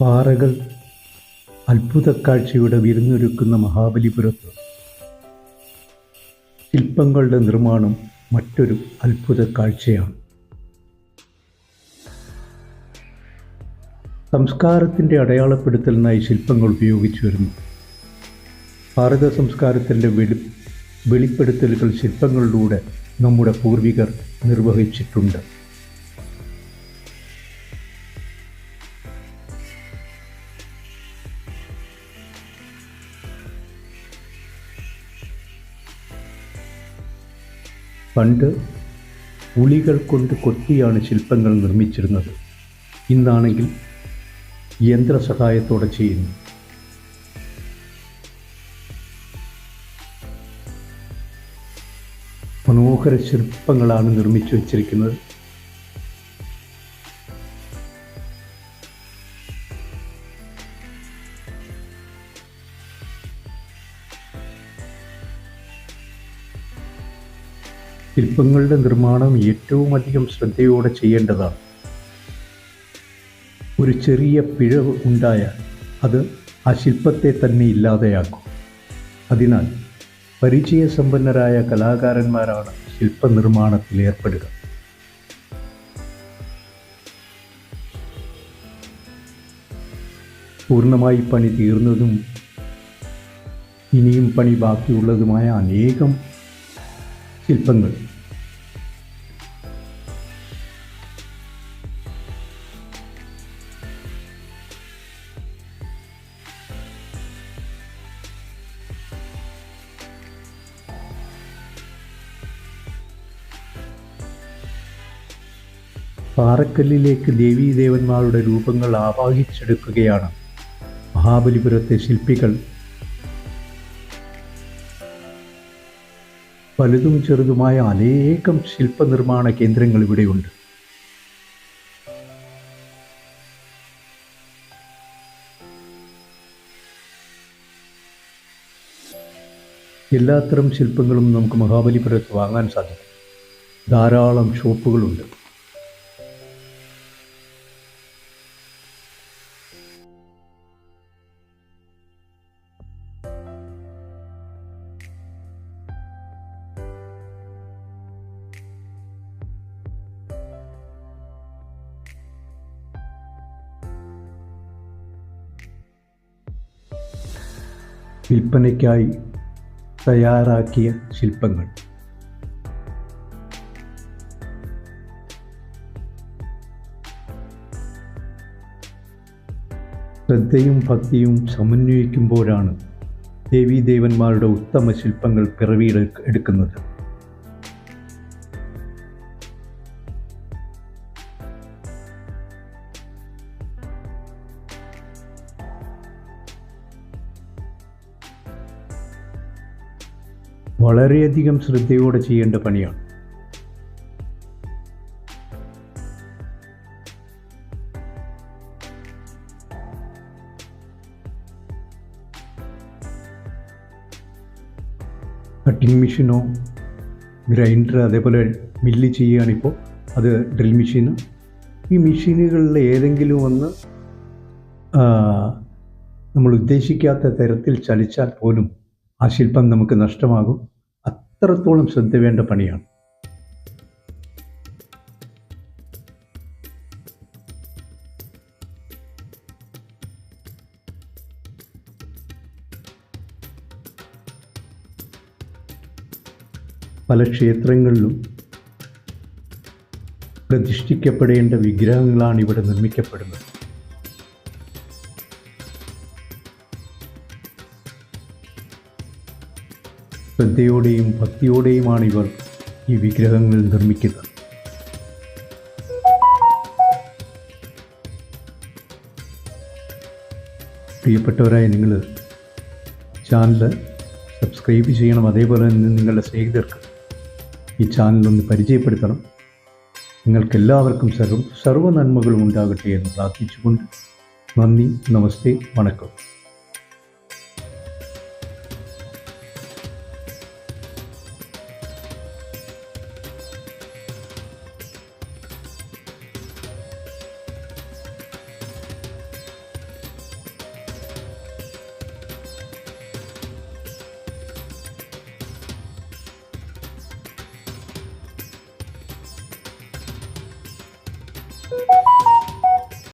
പാറകൾ അത്ഭുതക്കാഴ്ചയുടെ വിരുന്നൊരുക്കുന്ന മഹാബലിപുരത്ത്. ശില്പങ്ങളുടെ നിർമ്മാണം മറ്റൊരു അത്ഭുത കാഴ്ചയാണ് സംസ്കാരത്തിന്റെ അടയാളപ്പെടുത്തലിനായി ശില്പങ്ങൾ ഉപയോഗിച്ചു വരുന്നു. ഭാരത സംസ്കാരത്തിന്റെ വെളി വെളിപ്പെടുത്തലുകൾ ശില്പങ്ങളിലൂടെ നമ്മുടെ പൂർവികർ നിർവഹിച്ചിട്ടുണ്ട്. പണ്ട് ഉളികൾ കൊണ്ട് കൊത്തിയാണ് ശില്പങ്ങൾ നിർമ്മിച്ചിരുന്നത്. ഇന്നാണെങ്കിൽ യന്ത്ര സഹായത്തോടെ ചെയ്യുന്നു. മനോഹര ശില്പങ്ങളാണ് നിർമ്മിച്ചു വച്ചിരിക്കുന്നത്. ശില്പങ്ങളുടെ നിർമ്മാണം ഏറ്റവും അധികം ശ്രദ്ധയോടെ ചെയ്യേണ്ടതാണ്. ഒരു ചെറിയ പിഴവ് ഉണ്ടായാൽ അത് ആ ശില്പത്തെ തന്നെ ഇല്ലാതെയാക്കും. അതിനാൽ പരിചയസമ്പന്നരായ കലാകാരന്മാരാണ് ശില്പനിർമ്മാണത്തിൽ ഏർപ്പെടുക. പൂർണമായി പണി തീർന്നതും ഇനിയും പണി ബാക്കിയുള്ളതുമായ അനേകം ശില്പങ്ങൾ പാറക്കല്ലിലേക്ക് ദേവീദേവന്മാരുടെ രൂപങ്ങൾ ആവാഹിച്ചെടുക്കുകയാണ് മഹാബലിപുരത്തെ ശില്പികൾ. വലുതും ചെറുതുമായ അനേകം ശില്പനിർമ്മാണ കേന്ദ്രങ്ങൾ ഇവിടെയുണ്ട്. എല്ലാത്തരം ശില്പങ്ങളും നമുക്ക് മഹാബലിപുരത്ത് വാങ്ങാൻ സാധിക്കും. ധാരാളം ഷോപ്പുകളുണ്ട്. വിൽപ്പനയ്ക്കായി തയ്യാറാക്കിയ ശില്പങ്ങൾ. ശ്രദ്ധയും ഭക്തിയും സമന്വയിക്കുമ്പോഴാണ് ദേവീദേവന്മാരുടെ ഉത്തമ ശില്പങ്ങൾ പിറവിയെടു എടുക്കുന്നത്. വളരെയധികം ശ്രദ്ധയോടെ ചെയ്യേണ്ട പണിയാണ്. കട്ടിംഗ് മെഷീനോ ഗ്രൈൻഡർ അതേപോലെ മില്ല് ചെയ്യുകയാണിപ്പോൾ. അത് ഡ്രിൽ മെഷീന് ഈ മെഷീനുകളിൽ ഏതെങ്കിലും ഒന്ന് നമ്മൾ ഉദ്ദേശിക്കാത്ത തരത്തിൽ ചലിച്ചാൽ പോലും ആ ശില്പം നമുക്ക് നഷ്ടമാകും. അത്രത്തോളം ശ്രദ്ധ വേണ്ട പണിയാണ്. പല ക്ഷേത്രങ്ങളിലും പ്രതിഷ്ഠിക്കപ്പെടേണ്ട വിഗ്രഹങ്ങളാണ് ഇവിടെ നിർമ്മിക്കപ്പെടുന്നത്. ശ്രദ്ധയോടെയും ഭക്തിയോടെയുമാണ് ഇവർ ഈ വിഗ്രഹങ്ങൾ നിർമ്മിക്കുന്നത്. പ്രിയപ്പെട്ടവരായ നിങ്ങൾ ചാനൽ സബ്സ്ക്രൈബ് ചെയ്യണം. അതേപോലെ തന്നെ നിങ്ങളുടെ സ്നേഹിതർക്ക് ഈ ചാനലൊന്ന് പരിചയപ്പെടുത്തണം. നിങ്ങൾക്കെല്ലാവർക്കും സർവ സർവ നന്മകളും ഉണ്ടാകട്ടെ എന്ന് പ്രാർത്ഥിച്ചുകൊണ്ട് നന്ദി നമസ്തേ വണക്കം.